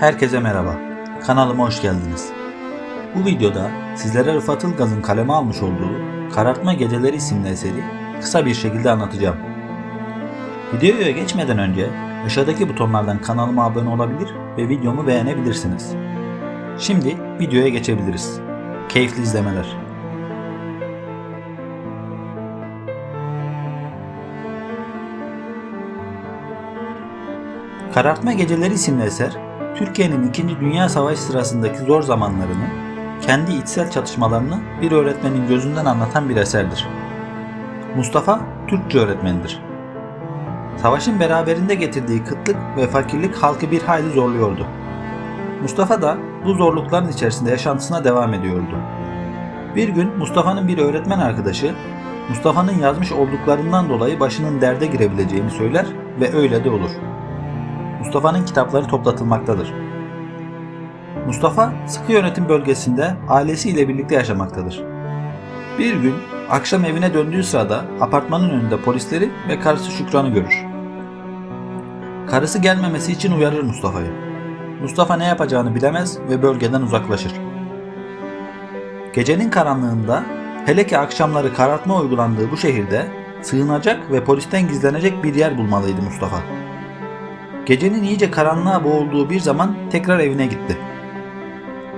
Herkese merhaba. Kanalıma hoş geldiniz. Bu videoda sizlere Rıfat Ilgaz'ın kaleme almış olduğu Karartma Geceleri isimli eseri kısa bir şekilde anlatacağım. Videoya geçmeden önce aşağıdaki butonlardan kanalıma abone olabilir ve videomu beğenebilirsiniz. Şimdi videoya geçebiliriz. Keyifli izlemeler. Karartma Geceleri isimli eser, Türkiye'nin 2. Dünya Savaşı sırasındaki zor zamanlarını, kendi içsel çatışmalarını bir öğretmenin gözünden anlatan bir eserdir. Mustafa, Türkçe öğretmenidir. Savaşın beraberinde getirdiği kıtlık ve fakirlik halkı bir hayli zorluyordu. Mustafa da bu zorlukların içerisinde yaşantısına devam ediyordu. Bir gün Mustafa'nın bir öğretmen arkadaşı, Mustafa'nın yazmış olduklarından dolayı başının derde girebileceğini söyler ve öyle de olur. Mustafa'nın kitapları toplatılmaktadır. Mustafa sıkı yönetim bölgesinde ailesiyle birlikte yaşamaktadır. Bir gün akşam evine döndüğü sırada apartmanın önünde polisleri ve karısı Şükran'ı görür. Karısı gelmemesi için uyarır Mustafa'yı. Mustafa ne yapacağını bilemez ve bölgeden uzaklaşır. Gecenin karanlığında hele ki akşamları karartma uygulandığı bu şehirde sığınacak ve polisten gizlenecek bir yer bulmalıydı Mustafa. Gecenin iyice karanlığa boğulduğu bir zaman tekrar evine gitti.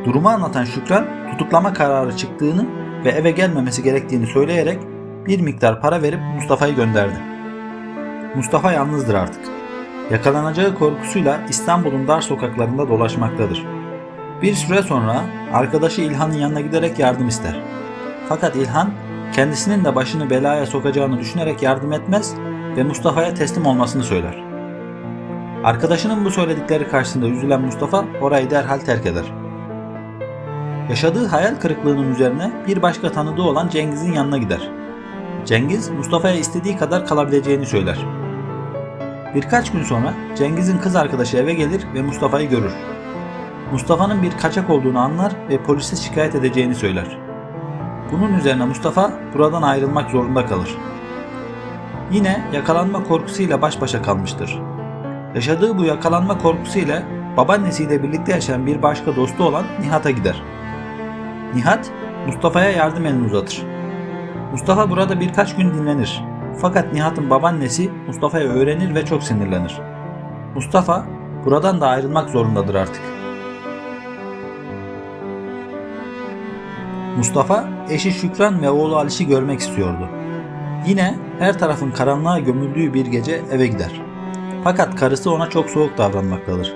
Durumu anlatan Şükran tutuklama kararı çıktığını ve eve gelmemesi gerektiğini söyleyerek bir miktar para verip Mustafa'yı gönderdi. Mustafa yalnızdır artık. Yakalanacağı korkusuyla İstanbul'un dar sokaklarında dolaşmaktadır. Bir süre sonra arkadaşı İlhan'ın yanına giderek yardım ister. Fakat İlhan kendisinin de başını belaya sokacağını düşünerek yardım etmez ve Mustafa'ya teslim olmasını söyler. Arkadaşının bu söyledikleri karşısında üzülen Mustafa orayı derhal terk eder. Yaşadığı hayal kırıklığının üzerine bir başka tanıdığı olan Cengiz'in yanına gider. Cengiz Mustafa'ya istediği kadar kalabileceğini söyler. Birkaç gün sonra Cengiz'in kız arkadaşı eve gelir ve Mustafa'yı görür. Mustafa'nın bir kaçak olduğunu anlar ve polise şikayet edeceğini söyler. Bunun üzerine Mustafa buradan ayrılmak zorunda kalır. Yine yakalanma korkusuyla baş başa kalmıştır. Yaşadığı bu yakalanma korkusuyla babaannesiyle birlikte yaşayan bir başka dostu olan Nihat'a gider. Nihat, Mustafa'ya yardım elini uzatır. Mustafa burada birkaç gün dinlenir. Fakat Nihat'ın babaannesi Mustafa'ya öğrenir ve çok sinirlenir. Mustafa buradan da ayrılmak zorundadır artık. Mustafa eşi Şükran ve oğlu Aliş'i görmek istiyordu. Yine her tarafın karanlığa gömüldüğü bir gece eve gider. Fakat karısı ona çok soğuk davranmaktadır.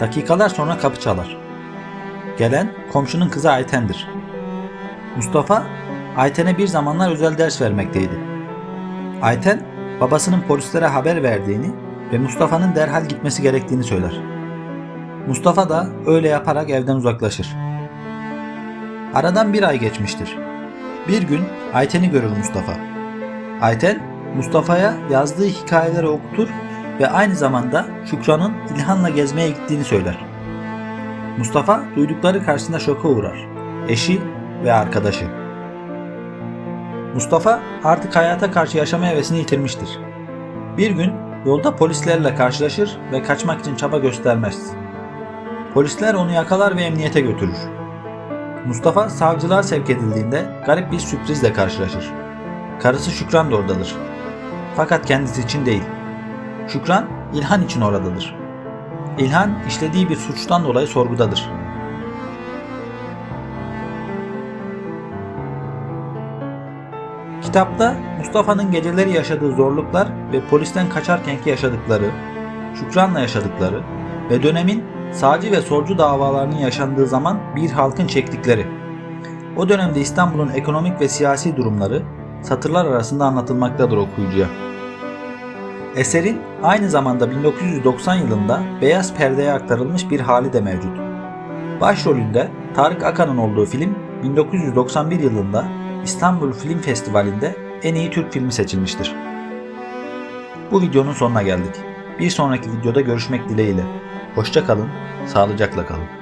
Dakikalar sonra kapı çalar. Gelen komşunun kızı Ayten'dir. Mustafa Ayten'e bir zamanlar özel ders vermekteydi. Ayten babasının polislere haber verdiğini ve Mustafa'nın derhal gitmesi gerektiğini söyler. Mustafa da öyle yaparak evden uzaklaşır. Aradan bir ay geçmiştir. Bir gün Ayten'i görür Mustafa. Ayten Mustafa'ya yazdığı hikayeleri okutur ve aynı zamanda Şükran'ın İlhan'la gezmeye gittiğini söyler. Mustafa duydukları karşısında şoka uğrar. Eşi ve arkadaşı. Mustafa artık hayata karşı yaşama hevesini yitirmiştir. Bir gün yolda polislerle karşılaşır ve kaçmak için çaba göstermez. Polisler onu yakalar ve emniyete götürür. Mustafa savcılığa sevk edildiğinde garip bir sürprizle karşılaşır. Karısı Şükran da oradadır. Fakat kendisi için değil. Şükran İlhan için oradadır. İlhan işlediği bir suçtan dolayı sorgudadır. Kitapta Mustafa'nın geceleri yaşadığı zorluklar ve polisten kaçarkenki yaşadıkları, Şükran'la yaşadıkları ve dönemin sağcı ve solcu davalarının yaşandığı zaman bir halkın çektikleri, o dönemde İstanbul'un ekonomik ve siyasi durumları satırlar arasında anlatılmaktadır okuyucuya. Eserin aynı zamanda 1990 yılında beyaz perdeye aktarılmış bir hali de mevcut. Başrolünde Tarık Akan'ın olduğu film 1991 yılında İstanbul Film Festivali'nde en iyi Türk filmi seçilmiştir. Bu videonun sonuna geldik. Bir sonraki videoda görüşmek dileğiyle. Hoşça kalın, sağlıcakla kalın.